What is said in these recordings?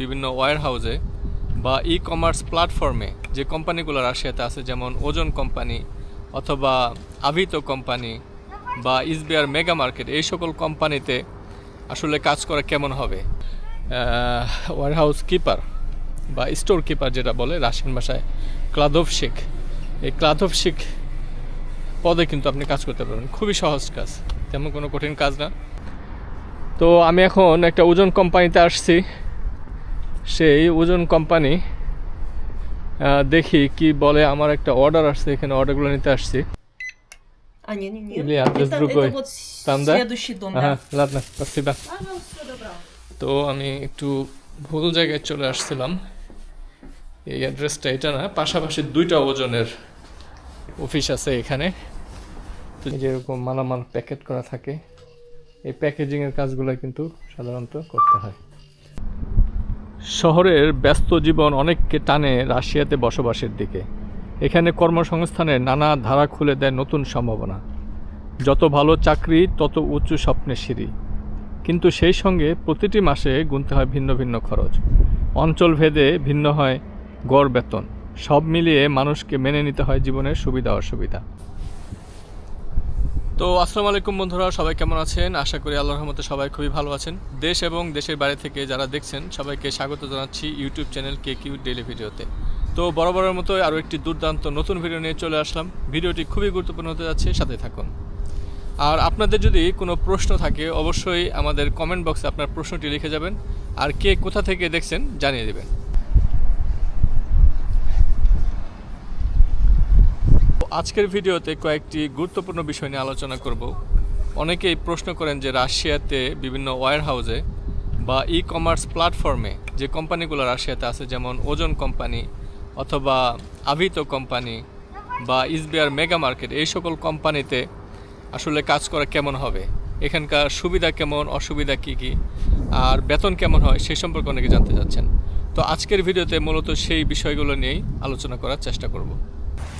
বিভিন্ন ওয়্যার হাউসে বা ই কমার্স প্ল্যাটফর্মে যে কোম্পানিগুলো রাশিয়াতে আছে, যেমন ওজন কোম্পানি অথবা আভিতো কোম্পানি বা ইসবিআর মেগা মার্কেট, এই সকল কোম্পানিতে আসলে কাজ করা কেমন হবে? ওয়ার হাউস কিপার বা স্টোর কিপার যেটা বলে, রাশিয়ান ভাষায় ক্লাদভশিক এই ক্লাদভশিক পদে কিন্তু আপনি কাজ করতে পারবেন। খুবই সহজ কাজ, তেমন কোনো কঠিন কাজ না। তো আমি এখন একটা ওজন কোম্পানিতে আসছি। সেই ওজন কোম্পানি আহ, দেখি কি বলে আমার একটা অর্ডার আসছে এখানে অর্ডারগুলো নিতে আসছি А, не, не, не. Или адрес это, другой. это вот Там, да? следующий дом, হ্যাঁ да. লাভ না спасибо Пожалуйста, всё добро. তো আমি একটু ভুল জায়গায় চলে আসছিলাম এই অ্যাড্রেসটা এটা না পাশাপাশি দুইটা ওজনের অফিস আছে এখানে তো যেরকম মালামাল প্যাকেট করা থাকে এই প্যাকেজিংয়ের কাজগুলো কিন্তু সাধারণত করতে হয় শহরের ব্যস্ত জীবন অনেককে টানে রাশিয়াতে বসবাসের দিকে। এখানে কর্মসংস্থানের নানা ধারা খুলে দেয় নতুন সম্ভাবনা। যত ভালো চাকরি, তত উঁচু স্বপ্নের সিঁড়ি। কিন্তু সেই সঙ্গে প্রতিটি মাসে গুনতে হয় ভিন্ন ভিন্ন খরচ। অঞ্চল ভেদে ভিন্ন হয় গড় বেতন। সব মিলিয়ে মানুষকে মেনে নিতে হয় জীবনের সুবিধা অসুবিধা তো, আসসালামু আলাইকুম বন্ধুরা, সবাই কেমন আছেন? আশা করি আল্লাহর রহমতে সবাই খুবই ভালো আছেন। দেশ এবং দেশের বাইরে থেকে যারা দেখছেন, সবাইকে স্বাগত জানাচ্ছি YouTube channel K Q daily ভিডিওতে। তো, বরাবরের মতো আরও একটি দুর্দান্ত নতুন ভিডিও নিয়ে চলে আসলাম। ভিডিওটি খুবই গুরুত্বপূর্ণ হতে যাচ্ছে সাথে থাকুন। আর আপনাদের যদি কোনো প্রশ্ন থাকে, অবশ্যই আমাদের কমেন্ট বক্সে আপনার প্রশ্নটি লিখে যাবেন। আর কে কোথা থেকে দেখছেন, জানিয়ে দেবেন। আজকের ভিডিওতে কয়েকটি গুরুত্বপূর্ণ বিষয় নিয়ে আলোচনা করব। অনেকেই প্রশ্ন করেন যে রাশিয়াতে বিভিন্ন ওয়্যার হাউসে বা ই কমার্স প্ল্যাটফর্মে যে কোম্পানিগুলো রাশিয়াতে আছে, যেমন ওজন কোম্পানি অথবা আভিত কোম্পানি বা ইসবিআর মেগা মার্কেট, এই সকল কোম্পানিতে আসলে কাজ করা কেমন হবে? এখানকার সুবিধা কেমন, অসুবিধা কী কী, আর বেতন কেমন হয় সেই সম্পর্কে অনেকে জানতে চাচ্ছেন। তো আজকের ভিডিওতে মূলত সেই বিষয়গুলো নিয়েই আলোচনা করার চেষ্টা করব।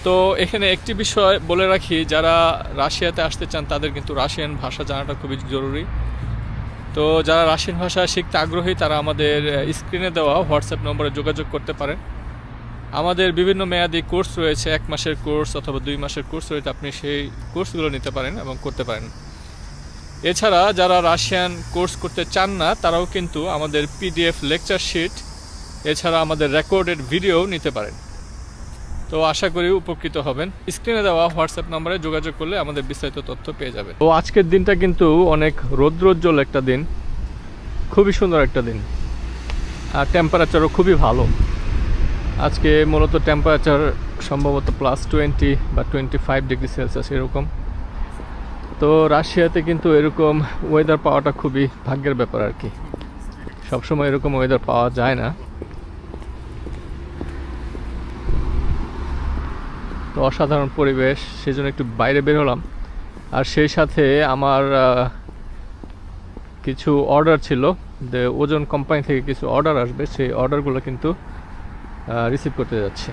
তো এখানে একটি বিষয় বলে রাখি, যারা রাশিয়াতে আসতে চান তাদের কিন্তু রাশিয়ান ভাষা জানাটা খুবই জরুরি। তো যারা রাশিয়ান ভাষা শিখতে আগ্রহী, তারা আমাদের স্ক্রিনে দেওয়া হোয়াটসঅ্যাপ নম্বরে যোগাযোগ করতে পারেন। আমাদের বিভিন্ন মেয়াদি কোর্স রয়েছে, এক মাসের কোর্স অথবা দুই মাসের কোর্স রয়েছে, আপনি সেই কোর্সগুলো নিতে পারেন এবং করতে পারেন। এছাড়া যারা রাশিয়ান কোর্স করতে চান না, তারাও কিন্তু আমাদের পিডিএফ লেকচার শিট এছাড়া আমাদের রেকর্ডেড ভিডিও নিতে পারেন। তো আশা করি উপকৃত হবেন। স্ক্রিনে দেওয়া হোয়াটসঅ্যাপ নম্বরে যোগাযোগ করলে আমাদের বিস্তারিত তথ্য পেয়ে যাবেন। তো আজকের দিনটা কিন্তু অনেক রৌদ্রোজ্জ্বল একটা দিন। খুবই সুন্দর একটা দিন। আর টেম্পারেচারও খুবই ভালো। আজকে মূলত টেম্পারেচার সম্ভবত প্লাস টোয়েন্টি বা টোয়েন্টি ফাইভ ডিগ্রি সেলসিয়াস এরকম। তো রাশিয়াতে কিন্তু এরকম ওয়েদার পাওয়াটা খুবই ভাগ্যের ব্যাপার আর কি। সবসময় এরকম ওয়েদার পাওয়া যায় না। তো অসাধারণ পরিবেশ সেই জন্য একটু বাইরে বের হলাম। আর সেই সাথে আমার কিছু অর্ডার ছিল। যে ওজন কোম্পানি থেকে কিছু অর্ডার আসবে, সেই অর্ডারগুলো কিন্তু রিসিভ করতে যাচ্ছে।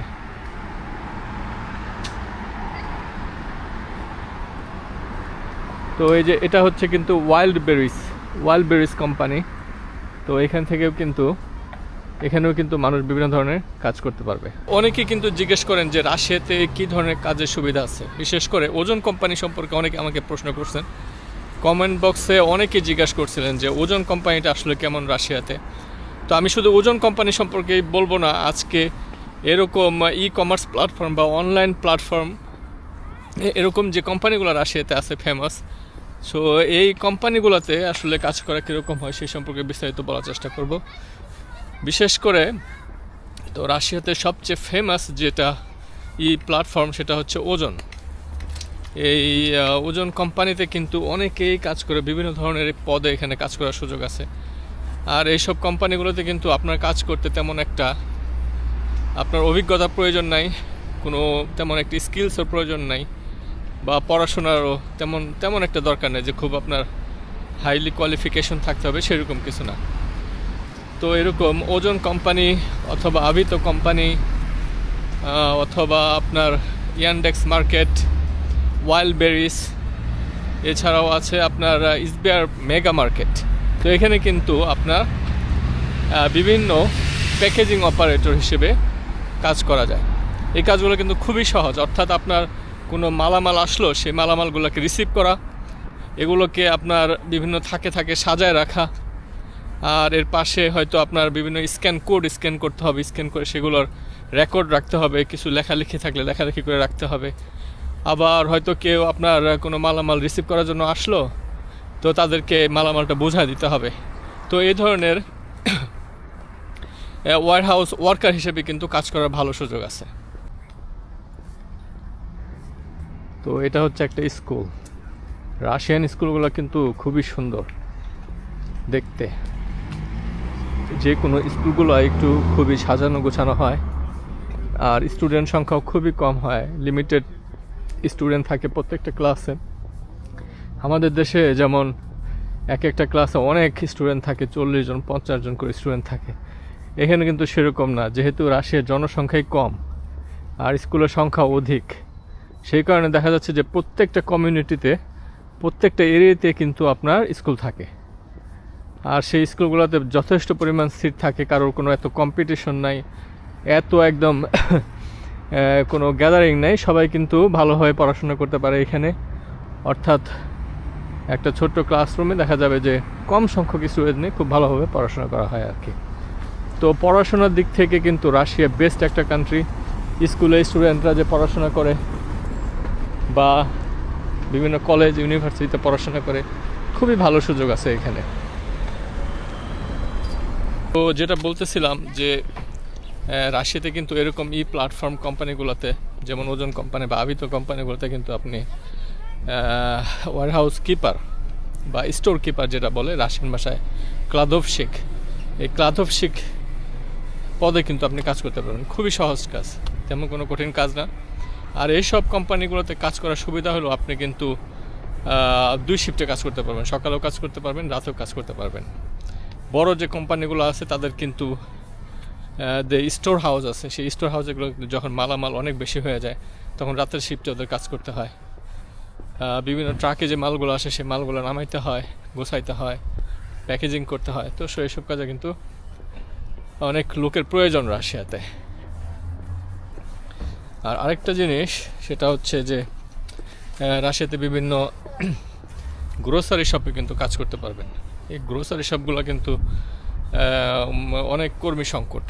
তো এই যে এটা হচ্ছে কিন্তু wild berries wild berries company তো এখান থেকেও কিন্তু এখানেও কিন্তু মানুষ বিভিন্ন ধরনের কাজ করতে পারবে। অনেকে কিন্তু জিজ্ঞেস করেন যে রাশিয়াতে কি ধরনের কাজের সুবিধা আছে? বিশেষ করে ওজন কোম্পানি সম্পর্কে অনেকে আমাকে প্রশ্ন করছেন। কমেন্ট বক্সে অনেকে জিজ্ঞাসা করছিলেন যে ওজন কোম্পানিটা আসলে কেমন রাশিয়াতে? তো আমি শুধু ওজন কোম্পানি সম্পর্কেই বলব না, আজকে এরকম ই কমার্স প্ল্যাটফর্ম বা অনলাইন প্ল্যাটফর্ম এরকম যে কোম্পানিগুলো রাশিয়াতে আছে ফেমাস সো এই কোম্পানিগুলোতে আসলে কাজ করা কীরকম হয় সেই সম্পর্কে বিস্তারিত বলার চেষ্টা করব। বিশেষ করে তো রাশিয়াতে সবচেয়ে ফেমাস যেটা ই প্ল্যাটফর্ম সেটা হচ্ছে ওজন। এই ওজন কোম্পানিতে কিন্তু অনেকেই কাজ করে, বিভিন্ন ধরনের পদে এখানে কাজ করার সুযোগ আছে। আর এইসব কোম্পানিগুলোতে কিন্তু আপনার কাজ করতে তেমন একটা আপনার অভিজ্ঞতার প্রয়োজন নাই, কোনো তেমন একটি স্কিলসের প্রয়োজন নাই, বা পড়াশোনারও তেমন তেমন একটা দরকার নেই যে খুব আপনার হাইলি কোয়ালিফিকেশন থাকতে হবে, সেরকম কিছু না। তো এরকম ওজন কোম্পানি অথবা আভিতো কোম্পানি অথবা আপনার ইয়ানডেক্স মার্কেট ওয়াইল্ড বেরিস এছাড়াও আছে আপনার ইসবিআর মেগা মার্কেট তো এখানে কিন্তু আপনার বিভিন্ন প্যাকেজিং অপারেটর হিসেবে কাজ করা যায়। এই কাজগুলো কিন্তু খুবই সহজ। অর্থাৎ আপনার কোনো মালামাল আসলো, সেই মালামালগুলোকে রিসিভ করা, এগুলোকে আপনার বিভিন্ন থাকে থাকে সাজায় রাখা আর এর পাশে হয়তো আপনার বিভিন্ন স্ক্যান কোড স্ক্যান করতে হবে স্ক্যান করে সেগুলোর রেকর্ড রাখতে হবে, কিছু লেখালেখি থাকলে লেখালেখি করে রাখতে হবে। আবার হয়তো কেউ আপনার কোনো মালামাল রিসিভ করার জন্য আসলো, তো তাদেরকে মালামালটা বোঝা দিতে হবে। তো এই ধরনের ওয়ার হাউস ওয়ার্কার হিসেবে কিন্তু কাজ করার ভালো সুযোগ আছে। তো এটা হচ্ছে একটা স্কুল রাশিয়ান স্কুলগুলো কিন্তু খুবই সুন্দর, দেখতে। যে কোনো স্কুলগুলো একটু খুবই সাজানো গোছানো হয়, আর স্টুডেন্ট সংখ্যাও খুবই কম হয় লিমিটেড স্টুডেন্ট থাকে প্রত্যেকটা ক্লাসে আমাদের দেশে যেমন এক একটা ক্লাসে অনেক স্টুডেন্ট থাকে, চল্লিশ জন, পঞ্চাশ জন করে স্টুডেন্ট থাকে। এখানে কিন্তু সেরকম না, যেহেতু রাশিয়ার জনসংখ্যাই কম, আর স্কুলের সংখ্যা অধিক। সেই কারণে দেখা যাচ্ছে যে প্রত্যেকটা কমিউনিটিতে প্রত্যেকটা এরিয়াতে কিন্তু আপনার স্কুল থাকে। আর সেই স্কুলগুলোতে যথেষ্ট পরিমাণ সিট থাকে, কারোর কোনো এত কম্পিটিশন নাই, এত একদম কোনো গ্যাদারিং নেই, সবাই কিন্তু ভালোভাবে পড়াশোনা করতে পারে এখানে। অর্থাৎ একটা ছোট্ট ক্লাসরুমে দেখা যাবে যে কম সংখ্যক স্টুডেন্ট নিয়ে খুব ভালোভাবে পড়াশোনা করা হয় আর কি। তো পড়াশোনার দিক থেকে কিন্তু রাশিয়া বেস্ট একটা কান্ট্রি স্কুলে স্টুডেন্টরা যে পড়াশোনা করে বা বিভিন্ন কলেজ ইউনিভার্সিটিতে পড়াশোনা করে, খুবই ভালো সুযোগ আছে এখানে। তো যেটা বলতেছিলাম যে রাশিয়াতে কিন্তু এরকম ই প্ল্যাটফর্ম কোম্পানিগুলোতে যেমন ওজন কোম্পানি বা আবিত কোম্পানিগুলোতে কিন্তু আপনি ওয়ার হাউস কিপার বা স্টোর কিপার যেটা বলে, রাশিয়ান ভাষায় ক্লাদভশিক এই ক্লাদভশিক পদে কিন্তু আপনি কাজ করতে পারবেন। খুবই সহজ কাজ, তেমন কোনো কঠিন কাজ না। আর এইসব কোম্পানিগুলোতে কাজ করার সুবিধা হলো আপনি কিন্তু দুই শিফটে কাজ করতে পারবেন। সকালেও কাজ করতে পারবেন, রাতেও কাজ করতে পারবেন। বড় যে কোম্পানিগুলো আছে, তাদের কিন্তু যে স্টোর হাউস আছে, সেই স্টোর হাউসেগুলো যখন মালামাল অনেক বেশি হয়ে যায়, তখন রাতের শিফটে ওদের কাজ করতে হয়। বিভিন্ন ট্রাকে যে মালগুলো আসে, সেই মালগুলো নামাইতে হয়, গোছাইতে হয় প্যাকেজিং করতে হয়। তো এইসব কাজে কিন্তু অনেক লোকের প্রয়োজন রাশিয়াতে। আর আরেকটা জিনিস, সেটা হচ্ছে যে রাশিয়াতে বিভিন্ন গ্রোসারি শপে কিন্তু কাজ করতে পারবেন। এই গ্রোসারি শপগুলো কিন্তু অনেক কর্মী সংকট,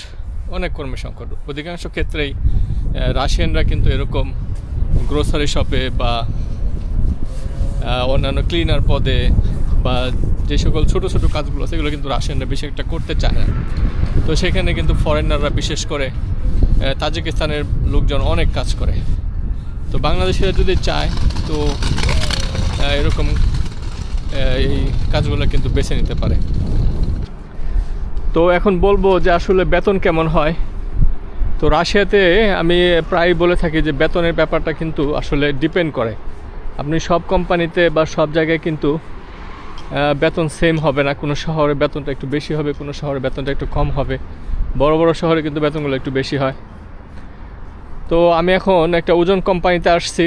অনেক কর্মী সংকট। অধিকাংশ ক্ষেত্রেই রাশিয়ানরা কিন্তু এরকম গ্রোসারি শপে বা অন্যান্য ক্লিনার পদে বা যে সকল ছোটো ছোটো কাজগুলো, সেগুলো কিন্তু রাশিয়ানরা বেশি একটা করতে চায় না। তো সেখানে কিন্তু ফরেনাররা বিশেষ করে তাজিকিস্তানের লোকজন অনেক কাজ করে। তো বাংলাদেশিরা যদি চায়, তো এরকম এই কাজগুলো কিন্তু বেছে নিতে পারে। তো এখন বলব যে আসলে বেতন কেমন হয়? তো রাশিয়াতে আমি প্রায় বলে থাকি যে বেতনের ব্যাপারটা কিন্তু আসলে ডিপেন্ড করে। আপনি সব কোম্পানিতে বা সব জায়গায় কিন্তু বেতন সেম হবে না। কোনো শহরে বেতনটা একটু বেশি হবে, কোনো শহরে বেতনটা একটু কম হবে। বড় বড় শহরে কিন্তু বেতনগুলো একটু বেশি হয়। তো আমি এখন একটা ওজন কোম্পানিতে আসছি।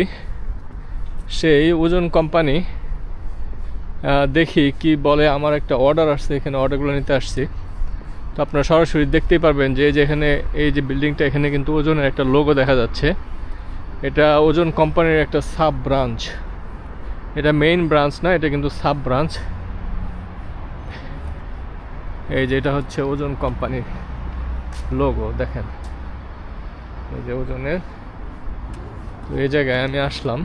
সেই ওজন কোম্পানি দেখি কি বলে, আমার একটা অর্ডার আসছে, এখানে অর্ডারগুলো নিতে আসছি। তো আপনারা সরাসরি দেখতেই পারবেন যে এই যে এখানে, এই যে বিল্ডিংটা এখানে কিন্তু ওজনের একটা লোগো দেখা যাচ্ছে। এটা ওজন কোম্পানির একটা সাব ব্রাঞ্চ এটা মেইন ব্রাঞ্চ না, এটা কিন্তু সাব ব্রাঞ্চ এই যে এটা হচ্ছে ওজন কোম্পানির লোগো দেখেন। এই যে ওজনের। তো এই জায়গায় আমি আসলাম।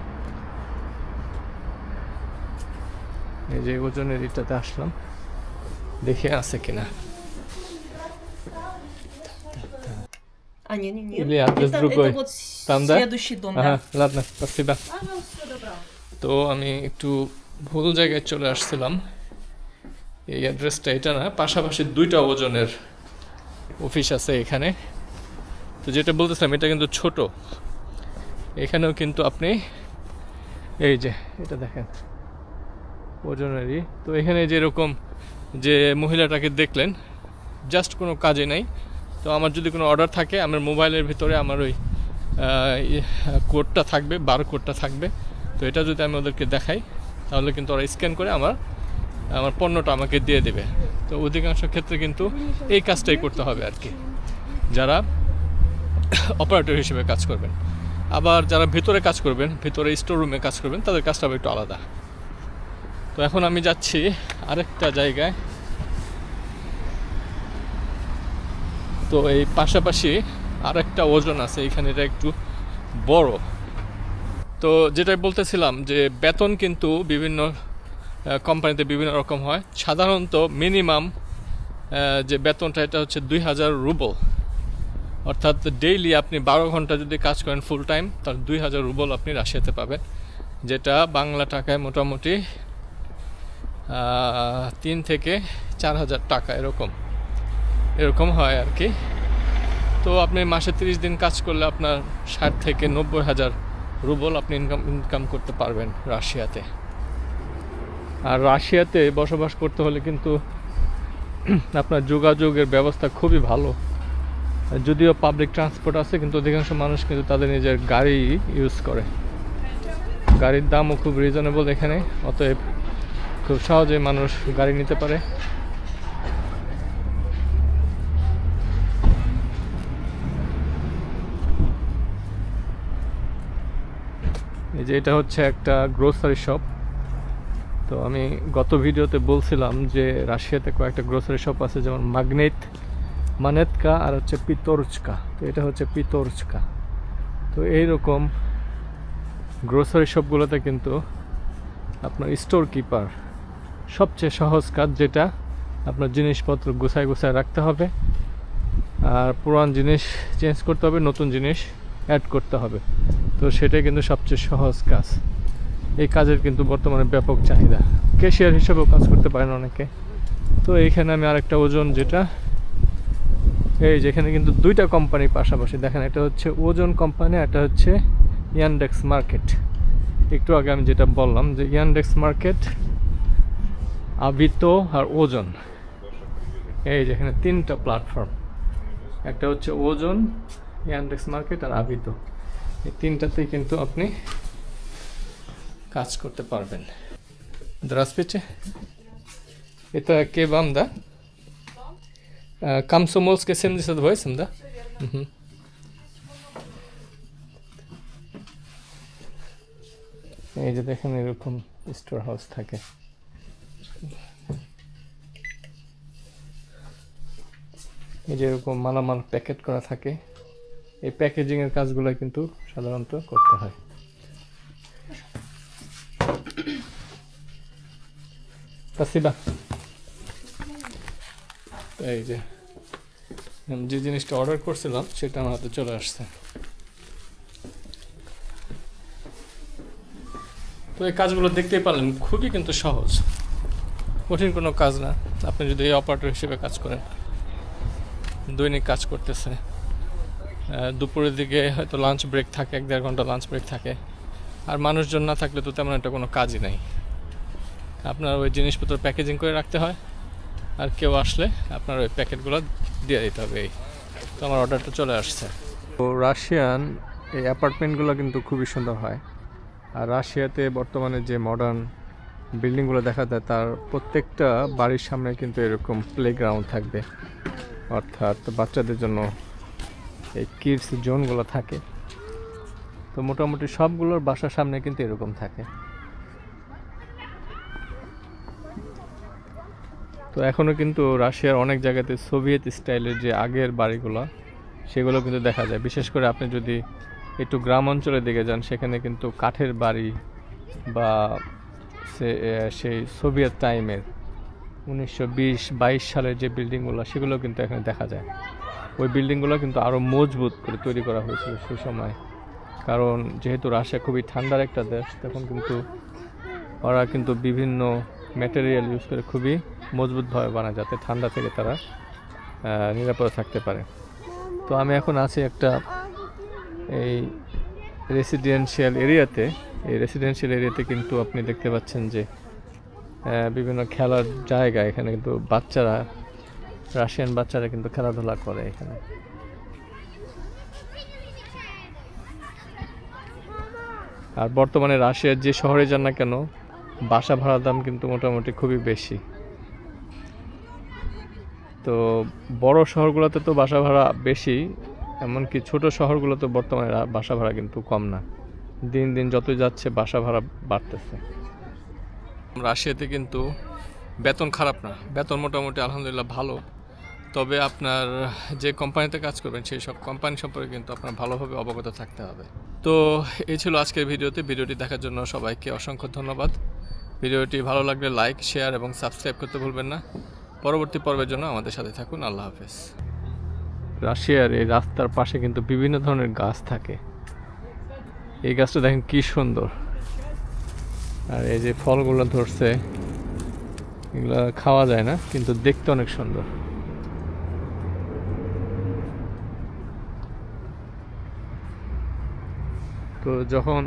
এই যে ওজনের এটাতে আসলাম দেখে আছে কিনা А, не, не, нет. Или адрес это, другой. Это вот Там, да? следующий дом, হ্যাঁ да. লাদনা спасибо Пожалуйста, добро. তো আমি একটু ভুল জায়গায় চলে আসছিলাম এই অ্যাড্রেসটা এটা না পাশাপাশি দুইটা ওজনের অফিস আছে এখানে তো যেটা বলতেছিলাম এটা কিন্তু ছোট এখানেও কিন্তু আপনি এই যে এটা দেখেন ওজনেরই। তো এখানে যেরকম যে মহিলাটাকে দেখলেন জাস্ট কোনো কাজে নাই। তো আমার যদি কোনো অর্ডার থাকে, আমার মোবাইলের ভিতরে আমার ওই কোডটা থাকবে বার কোডটা থাকবে। তো এটা যদি আমি ওদেরকে দেখাই, তাহলে কিন্তু ওরা স্ক্যান করে আমার আমার পণ্যটা আমাকে দিয়ে দেবে। তো অধিকাংশ ক্ষেত্রে কিন্তু এই কাজটাই করতে হবে আর কি। যারা অপারেটর হিসেবে কাজ করবেন। আবার যারা ভিতরে কাজ করবেন, ভিতরে স্টোর রুমে কাজ করবেন, তাদের কাজটা একটু আলাদা। তো এখন আমি যাচ্ছি আরেকটা জায়গায়। তো এই পাশাপাশি আরেকটা ওজন আছে এখানে এটা একটু বড়। তো যেটাই বলতেছিলাম যে বেতন কিন্তু বিভিন্ন কোম্পানিতে বিভিন্ন রকম হয়। সাধারণত মিনিমাম যে বেতনটা, এটা হচ্ছে দুই হাজার রুবল। অর্থাৎ ডেইলি আপনি বারো ঘণ্টা যদি কাজ করেন ফুল টাইম তার দুই হাজার রুবল আপনি রাশিয়াতে পাবেন, যেটা বাংলা টাকায় মোটামুটি তিন থেকে চার হাজার টাকা এরকম। এরকম হয় আর কি। তো আপনি মাসে তিরিশ দিন কাজ করলে আপনার ষাট থেকে নব্বই হাজার রুবল আপনি ইনকাম ইনকাম করতে পারবেন রাশিয়াতে। আর রাশিয়াতে বসবাস করতে হলে কিন্তু আপনার যোগাযোগের ব্যবস্থা খুবই ভালো। যদিও পাবলিক ট্রান্সপোর্ট আছে, কিন্তু অধিকাংশ মানুষ কিন্তু তাদের নিজের গাড়ি ইউজ করে। গাড়ির দামও খুব রিজনেবল এখানে, অতএব খুব সহজে মানুষ গাড়ি নিতে পারে। এই যে এটা হচ্ছে একটা গ্রোসারি শপ তো আমি গত ভিডিওতে বলছিলাম যে রাশিয়াতে কয়েকটা গ্রোসারি শপ আছে, যেমন মাগনেট মানেতকা আর হচ্ছে পিতরচকা তো এটা হচ্ছে পিতরচকা তো এইরকম গ্রোসারি শপগুলোতে কিন্তু আপনার স্টোর কিপার সবচেয়ে সহজ কাজ যেটা, আপনার জিনিসপত্র গুছায় গুছায় রাখতে হবে। আর পুরান জিনিস চেঞ্জ করতে হবে, নতুন জিনিস অ্যাড করতে হবে। তো সেটাই কিন্তু সবচেয়ে সহজ কাজ। এই কাজের কিন্তু বর্তমানে ব্যাপক চাহিদা। ক্যাশিয়ার হিসেবেও কাজ করতে পারেন অনেকে। তো এইখানে আমি আরেকটা ওজন যেটা, এই যেখানে কিন্তু দুইটা কোম্পানি পাশাপাশি। দেখেন এটা হচ্ছে ওজন কোম্পানি একটা হচ্ছে ইয়ানডেক্স মার্কেট একটু আগে আমি যেটা বললাম যে ইয়ানডেক্স মার্কেট আবিতো আর ওজন এই যেখানে তিনটা প্ল্যাটফর্ম একটা হচ্ছে ওজন ইয়ানডেক্স মার্কেট আর আবিতো এই তিনটাতেই কিন্তু আপনি কাজ করতে পারবেন Здравствуйте. Это ке вам, да? Э, Комсомольская 78, да? Мгм. এই যে দেখেন এরকম স্টোর হাউস থাকে এই যে এরকম মালামাল প্যাকেট করা থাকে, এই প্যাকেজিংয়ের কাজগুলো কিন্তু সাধারণত করতে হয়। তাসিবা। এই যে যে জিনিসটা অর্ডার করছিলাম, সেটা আমার হাতে চলে আসছে। তো এই কাজগুলো দেখতেই পারলেন, খুবই কিন্তু সহজ। কঠিন কোনো কাজ না। আপনি যদি এই অপারেটর হিসেবে কাজ করেন। দৈনিক কাজ করতেছে। দুপুরের দিকে হয়তো লাঞ্চ ব্রেক থাকে, এক দেড় ঘণ্টা লাঞ্চ ব্রেক থাকে। আর মানুষজন না থাকলে তো তেমন একটা কোনো কাজই নাই। আপনার ওই জিনিসপত্র প্যাকেজিং করে রাখতে হয়। আর কেউ আসলে আপনার ওই প্যাকেটগুলো দিয়ে দিতে হবে। এই তো আমার অর্ডারটা চলে আসছে। তো রাশিয়ান এই অ্যাপার্টমেন্টগুলো কিন্তু খুবই সুন্দর হয়। আর রাশিয়াতে বর্তমানে যে মডার্ন বিল্ডিংগুলো দেখা যায়, তার প্রত্যেকটা বাড়ির সামনে কিন্তু এরকম প্লেগ্রাউন্ড থাকবে। অর্থাৎ বাচ্চাদের জন্য এই কিডস জোনগুলো থাকে। তো মোটামুটি সবগুলোর বাসার সামনে কিন্তু এরকম থাকে। তো এখনও কিন্তু রাশিয়ার অনেক জায়গাতে সোভিয়েত স্টাইলের যে আগের বাড়িগুলো, সেগুলো কিন্তু দেখা যায়। বিশেষ করে আপনি যদি একটু গ্রাম অঞ্চলের দিকে যান, সেখানে কিন্তু কাঠের বাড়ি বা সেই সোভিয়েত টাইমের উনিশশো বিশ, বাইশ সালের যে বিল্ডিংগুলো, সেগুলো কিন্তু এখানে দেখা যায়। ওই বিল্ডিংগুলো কিন্তু আরও মজবুত করে তৈরি করা হয়েছিল সেই সময়। কারণ যেহেতু রাশিয়া খুবই ঠান্ডার একটা দেশ, তখন কিন্তু ওরা কিন্তু বিভিন্ন ম্যাটেরিয়াল ইউজ করে খুবই মজবুতভাবে বানায়, যাতে ঠান্ডা থেকে তারা নিরাপদে থাকতে পারে। তো আমি এখন আছি একটা এই রেসিডেন্সিয়াল এরিয়াতে এই রেসিডেন্সিয়াল এরিয়াতে কিন্তু আপনি দেখতে পাচ্ছেন যে বিভিন্ন খেলার জায়গা এখানে কিন্তু বাচ্চারা রাশিয়ান বাচ্চারা কিন্তু খেলাধুলা করে এখানে। আর বর্তমানে রাশিয়ার যে শহরে যান না কেন, বাসা ভাড়ার দাম কিন্তু মোটামুটি খুবই বেশি। তো বড় শহরগুলোতে তো বাসা ভাড়া বেশি, এমনকি ছোট শহরগুলোতে বর্তমানে বাসা ভাড়া কিন্তু কম না। দিন দিন যতই যাচ্ছে বাসা ভাড়া বাড়তেছে। রাশিয়াতে কিন্তু বেতন খারাপ না। বেতন মোটামুটি আলহামদুলিল্লাহ ভালো। তবে আপনার যে কোম্পানিতে কাজ করবেন সেই সব কোম্পানি সম্পর্কে কিন্তু আপনার ভালোভাবে অবগত থাকতে হবে। তো এই ছিল আজকের ভিডিওতে। ভিডিওটি দেখার জন্য সবাইকে অসংখ্য ধন্যবাদ। ভিডিওটি ভালো লাগলে লাইক শেয়ার এবং সাবস্ক্রাইব করতে ভুলবেন না। পরবর্তী পর্বের জন্য আমাদের সাথে থাকুন। আল্লাহ হাফেজ। রাশিয়ার এই রাস্তার পাশে কিন্তু বিভিন্ন ধরনের গাছ থাকে। এই গাছটা দেখেন কি সুন্দর। আর এই যে ফলগুলো ধরছে, এগুলো খাওয়া যায় না, কিন্তু দেখতে অনেক সুন্দর। তো যখন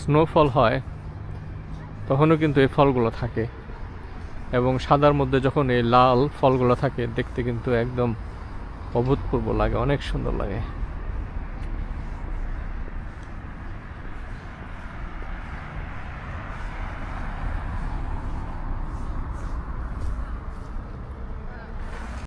স্নোফল হয়, তখনও কিন্তু এই ফলগুলো থাকে। এবং সাদার মধ্যে যখন এই লাল ফলগুলো থাকে, দেখতে কিন্তু একদম অভূতপূর্ব লাগে, অনেক সুন্দর লাগে।